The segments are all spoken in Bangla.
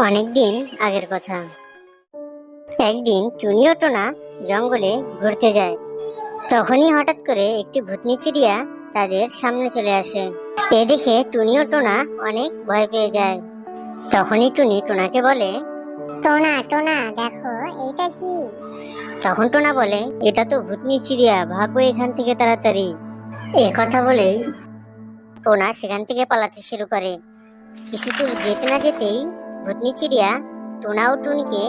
অনেকদিন আগের কথা। একদিন টুনি ও টোনা জঙ্গলে ঘুরতে যায়। তখনই হঠাৎ করে একটি ভূতনি চিড়িয়া তাদের সামনে চলে আসে। এ দেখে টুনি ও টোনা অনেক ভয় পেয়ে যায়। তখনই টুনি টোনাকে বলে টোনা টোনা দেখো এটা কি? তখন টোনা বলে এটা তো ভূতনি চিড়িয়া ভাগো এখান থেকে তাড়াতাড়ি। এ কথা বলেই টোনা সেখান থেকে পালাতে শুরু করে। কিছু দূর যেতে না যেতেই ভূতনি চিড়িয়া টোনা ও টুনিকে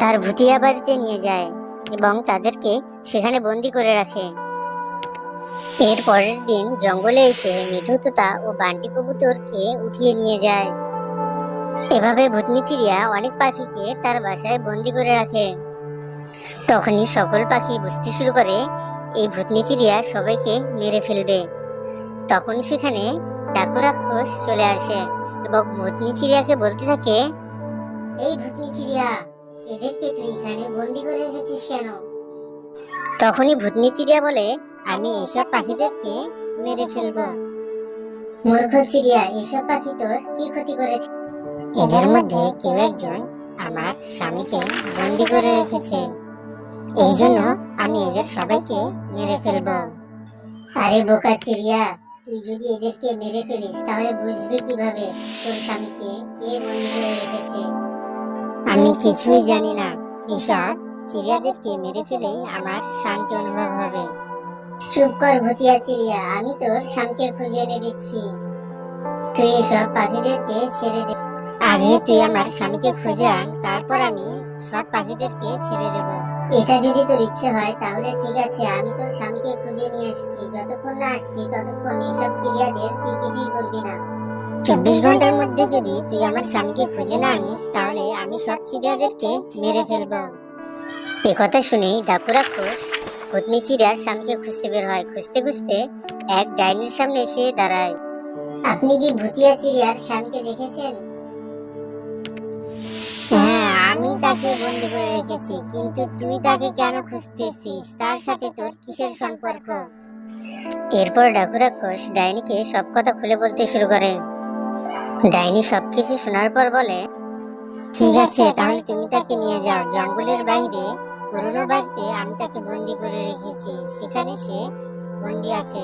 তার ভুতিয়া বাড়িতে নিয়ে যায় এবং তাদেরকে সেখানে বন্দি করে রাখে। এর পরের দিন জঙ্গলে এসে মিঠু, তোতা ও বান্টি কবুতরকে উঠিয়ে নিয়ে যায়। এভাবে ভূতনি চিড়িয়া অনেক পাখিকে তার বাসায় বন্দি করে রাখে। তখনই সকল পাখি বুঝতে শুরু করে, এই ভূতনি চিড়িয়া সবাইকে মেরে ফেলবে। তখন সেখানে ডাকু রাক্ষস চলে আসে। এবং ভূতনি চিড়িয়াকে বলতে থাকে, এই ভূতনি চিড়িয়া, এদেরকে তুই এখানে বন্দি করে রেখেছিস কেন? তখনই ভূতনি চিড়িয়া বলে, আমি এসব পাখিদেরকে মেরে ফেলব। মূর্খ চিড়িয়া, এসব পাখি তোর কি ক্ষতি করেছে? এদের মধ্যে কেউ একজন আমার স্বামীকে বন্দি করে রেখেছে। এই জন্য আমি এদের সবাইকে মেরে ফেলব। আরে বোকা চিড়িয়া তুই যদি এদেরকে মেরে ফেলিস তাহলে বুঝবি কীভাবে? তোর স্বামীকে কে বন্দি করে রেখেছে? আমি কিছুই জানি না। এসব চিড়িয়াদেরকে মেরে ফেলেই আমার শান্তি অনুভব হবে। চুপ কর ভুতিয়া চিড়িয়া আমি তোর স্বামীকে খুঁজে এনে দিচ্ছি। তুই এসব পাখিদেরকে ছেড়ে দে। আগে তুই আমার স্বামীকে খুঁজে আন তারপর আমি সব পাখিদেরকে ছেড়ে দেব। এটা যদি তোর ইচ্ছে হয় তাহলে ঠিক আছে আমি তোর স্বামীকে খুঁজে নিয়ে আসছি। যতক্ষণ না আসছি ততক্ষণ এসব চিড়িয়াদের তুই কিছুই করবি না। চব্বিশ ঘণ্টার মধ্যে যদি তুই আমার স্বামীকে খুঁজে না আনিস তাহলে আমি সব চিড়িয়াদেরকে মেরে ফেলব। এ কথা শুনেই ডাকুরা রাক্ষস ভূতনি চিড়িয়ার স্বামীকে খুঁজতে বের হয়। খুঁজতে খুঁজতে এক ডাইনির সামনে এসে দাঁড়ায়। আপনি কি ভুতিয়া চিড়িয়ার স্বামীকে দেখেছেন? আমি তাকে বন্দি করে রেখেছি কিন্তু তুই তাকে কেন খুঁজতেছিস? তার সাথে তোর কিসের সম্পর্ক? এরপর ডাকু রাক্ষস ডাইনিকে সব কথা খুলে বলতে শুরু করে। ডাইনি সবকিছু শোনার পর বলে ঠিক আছে তাহলে তুমি তাকে নিয়ে যাও। জঙ্গলের বাইরে পুরনো বাড়িতে আমি তাকে বন্দি করে রেখেছি। সেখানে সে বন্দি আছে।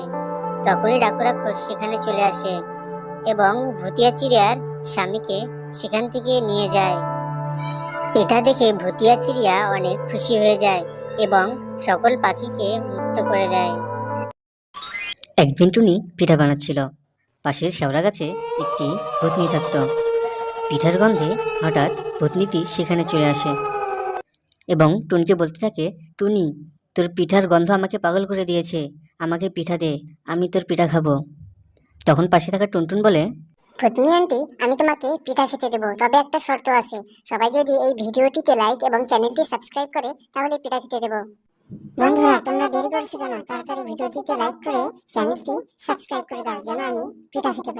তখনই ডাকু রাক্ষস সেখানে চলে আসে এবং ভুতিয়া চিড়িয়ার স্বামীকে সেখান থেকে নিয়ে যায়। এটা দেখে ভুতিয়া চিড়িয়া অনেক খুশি হয়ে যায় এবং সকল পাখিকে মুক্ত করে দেয়। একদিন টুনি পিঠা বানাচ্ছিল। পাশের শেওড়া গাছে একটি ভূতনি থাকত। পিঠার গন্ধে হঠাৎ ভূতনিটি সেখানে চলে আসে এবং টুনিকে বলতে থাকে, টুনি, তোর পিঠার গন্ধ আমাকে পাগল করে দিয়েছে। আমাকে পিঠা দে, আমি তোর পিঠা খাব। তখন পাশে থাকা টুনটুন বলে ভূতনি আন্টি আমি তোমাকে পিঠা খেতে দেবো। তবে একটা শর্ত আছে। সবাই যদি এই ভিডিওটিতে লাইক এবং চ্যানেলটি সাবস্ক্রাইব করে, তাহলে পিঠা খেতে দেবো। বন্ধুরা, তোমরা দেরি করছ কেন? তাড়াতাড়ি ভিডিওটিতে লাইক করে চ্যানেলটি সাবস্ক্রাইব করে দাও, যেন আমি পিঠা খেতে পারি।